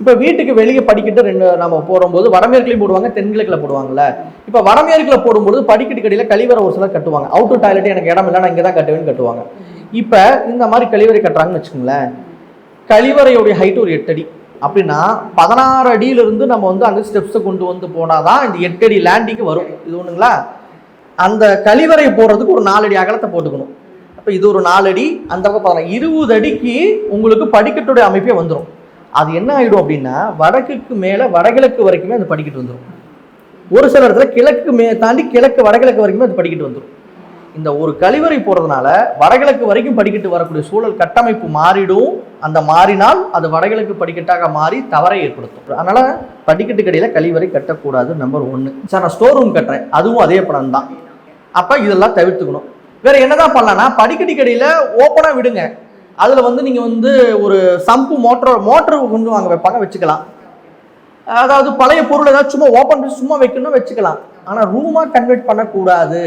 இப்போ வீட்டுக்கு வெளியே படிக்கட்டு ரெண்டு நம்ம போடும்போது வடமேற்குலையும் போடுவாங்க தென்கிழக்கில் போடுவாங்கல்ல. இப்போ வடமேற்கில் போடும்போது படிக்கட்டு கடையில் கழிவறை ஒரு சிலர் கட்டுவாங்க. அவுட் டாய்லெட் எனக்கு இடம் இல்லை நான் இங்கே தான் கட்டுவேன்னு கட்டுவாங்க. இப்போ இந்த மாதிரி கழிவறை கட்டுறாங்கன்னு வச்சுக்கோங்களேன். கழிவறையுடைய ஹைட் ஒரு எட்டு அடி. அப்படின்னா பதினாறு அடியிலிருந்து நம்ம வந்து அந்த ஸ்டெப்ஸை கொண்டு வந்து போனால் தான் இந்த எட்டு அடி லேண்டிங்க்கு வரும். இது ஒன்றுங்களா அந்த கழிவறை போடுறதுக்கு ஒரு நாலு அடி அகலத்தை போட்டுக்கணும். அப்போ இது ஒரு நாலு அடி அந்த பக்கம் பதினாறு. இருபது அடிக்கு உங்களுக்கு படிக்கட்டுடைய அமைப்பே வந்துடும் அது என்ன ஆகிடும் அப்படின்னா வடக்குக்கு மேலே வடகிழக்கு வரைக்குமே அது படிக்கட்டு வந்துடும் ஒரு சில இடத்துல கிழக்கு மே தாண்டி கிழக்கு வடகிழக்கு வரைக்குமே அது படிக்கிட்டு வந்துடும் இந்த ஒரு கழிவறை போகிறதுனால வடகிழக்கு வரைக்கும் படிக்கட்டு வரக்கூடிய சூழல் கட்டமைப்பு மாறிடும். அந்த மாறினால் அது வடகிழக்கு படிக்கட்டாக மாறி தவறை ஏற்படுத்தும். அதனால் படிக்கட்டு கடையில் கழிவறை கட்டக்கூடாது நம்பர் ஒன்று சார் நான் ஸ்டோர் ரூம் கட்டுறேன். அதுவும் அதே படம் தான். அப்போ இதெல்லாம் தவிர்த்துக்கணும். வேறு என்னதான் பண்ணலாம்னா படிக்கட்டு கடையில் ஓப்பனாக விடுங்க. அதில் வந்து நீங்கள் வந்து ஒரு சம்பு மோட்டர் மோட்டர் கொண்டு வாங்க வைப்பாங்க வச்சுக்கலாம். அதாவது பழைய பொருள் ஏதாவது சும்மா ஓப்பன் சும்மா வைக்கணும்னா வச்சுக்கலாம். ஆனால் ரூமாக கன்வெர்ட் பண்ணக்கூடாது.